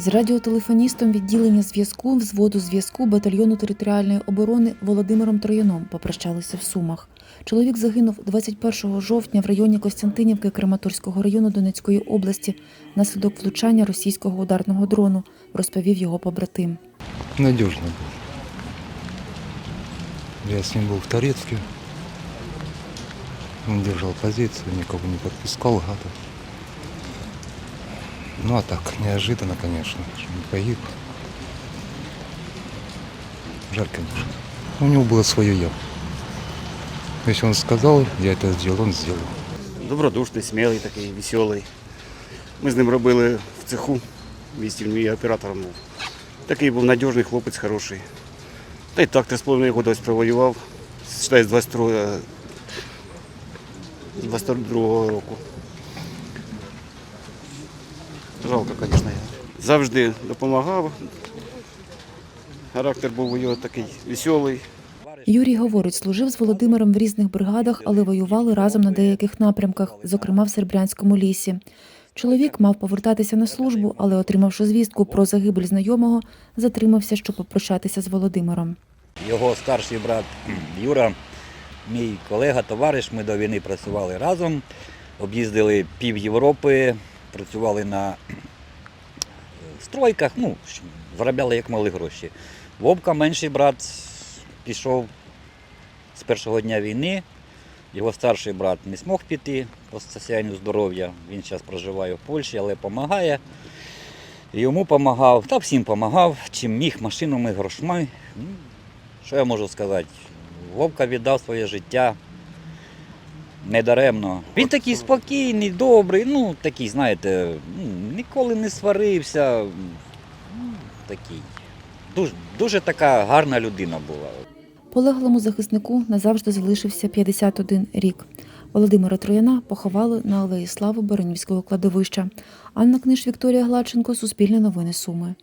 З радіотелефоністом відділення зв'язку взводу зв'язку батальйону територіальної оборони Володимиром Трояном попрощалися в Сумах. Чоловік загинув 21 жовтня в районі Костянтинівки Краматорського району Донецької області внаслідок влучання російського ударного дрону, розповів його побратим. Надежно был. Я с ним был в Торецке. Он держал позицию, никого не подпускал, гада. Ну а так, неожиданно, конечно, что он погиб. Жаль, конечно. У него было свое я. Если он сказал, я это сделал, он сделал. Добродушний, смілий такий, веселий. Ми з ним робили в цеху, місті мій оператором був. Такий був надіжний хлопець, хороший. Та й так три з половиною року ось провоював, считай, з 22 з 22 року. Жалко, звісно. Завжди допомагав. Характер був у нього такий веселий. Юрій говорить, служив з Володимиром в різних бригадах, але воювали разом на деяких напрямках, зокрема в Сербрянському лісі. Чоловік мав повертатися на службу, але, отримавши звістку про загибель знайомого, затримався, щоб попрощатися з Володимиром. Його старший брат Юра, мій колега, товариш, ми до війни працювали разом, об'їздили пів Європи, працювали на стройках, ну, заробляли як мали гроші. Вовка, менший брат, пішов з першого дня війни. Його старший брат не змог піти по состоянню здоров'я. Він зараз проживає в Польщі, але допомагає. Йому допомагав, та всім допомагав, чим міг машинами, грошми. Ну, що я можу сказати? Вовка віддав своє життя недаремно. Він такий спокійний, добрий, ну такий, знаєте, ну, ніколи не сварився. Ну, такий. Дуже, дуже така гарна людина була. Полеглому захиснику назавжди залишився 51 рік. Володимира Трояна поховали на Алеї Слави Баранівського кладовища. Анна Книж, Вікторія Гладченко, Суспільне новини Суми.